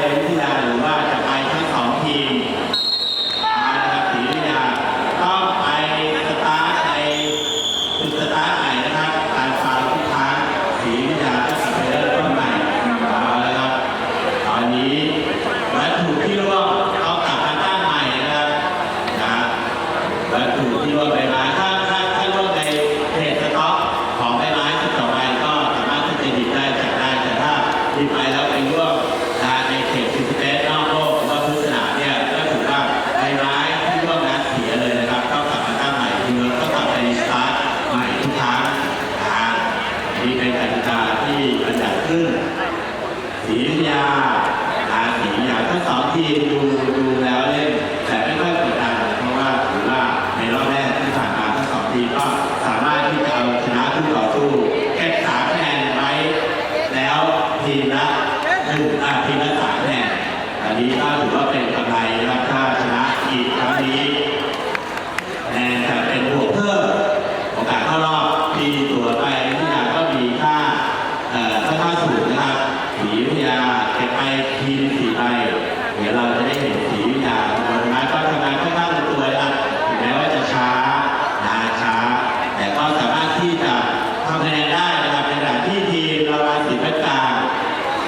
เป็นนักกีฬาหรือว่าจะไปทั้งสองทีม สีวิยาอาสีวิยาทั้งสองทีมดูดูแล้วเล่นแต่ไม่ค่อยกดดันเพราะว่าถือว่าในรอบแรกที่ผ่านมาทั้งสองทีมก็สามารถที่จะเอาชนะคู่ต่อสู้แค่สามคะแนนไว้แล้วทีมละหนึ่งทีมละสามคะแนนอันนี้ก็ถือว่าเป็นกำไรนะถ้าชนะอีกครั้งนี้แนนจะเป็นบวกเพิ่มโอกาสเข้ารอบทีม ทีมสี่ใบเดี๋ยวเราจะได้เห็นสีวิทยาคนนั้นก็ทำงานค่อนข้างตัวนะถึงแม้ว่าจะช้านะช้า แต่ก็สามารถที่จะทำคะแนนได้นะครับในขณะที่ทีมเรามาสีเป็นาง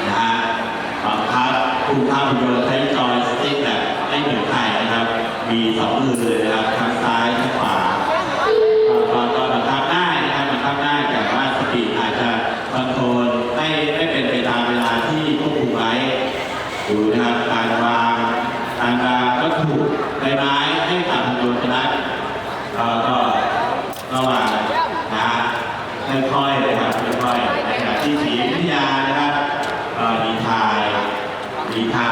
นะฮะบังคับคุมภาพยนตร์ใช้จอยสติ๊กแบบไม่เหมือนใครนะครับ มีสองมือเลยนะครับทั้งซ้ายทั้งขวาก็ก็บังคับได้นะครับบังคับได้แต่ว่าสปีดอาจจะคอนโทรลไม่ไม่เป็นไปตามเวลาที่ควบ อยู่ในการวางทางการวัตถุในร้ายให้กับทางโยนชนะก็ระหว่างนะค่อยๆเลยครับค่อยๆในขณะที่ศรีวิทยานะครับดีทายดีทาย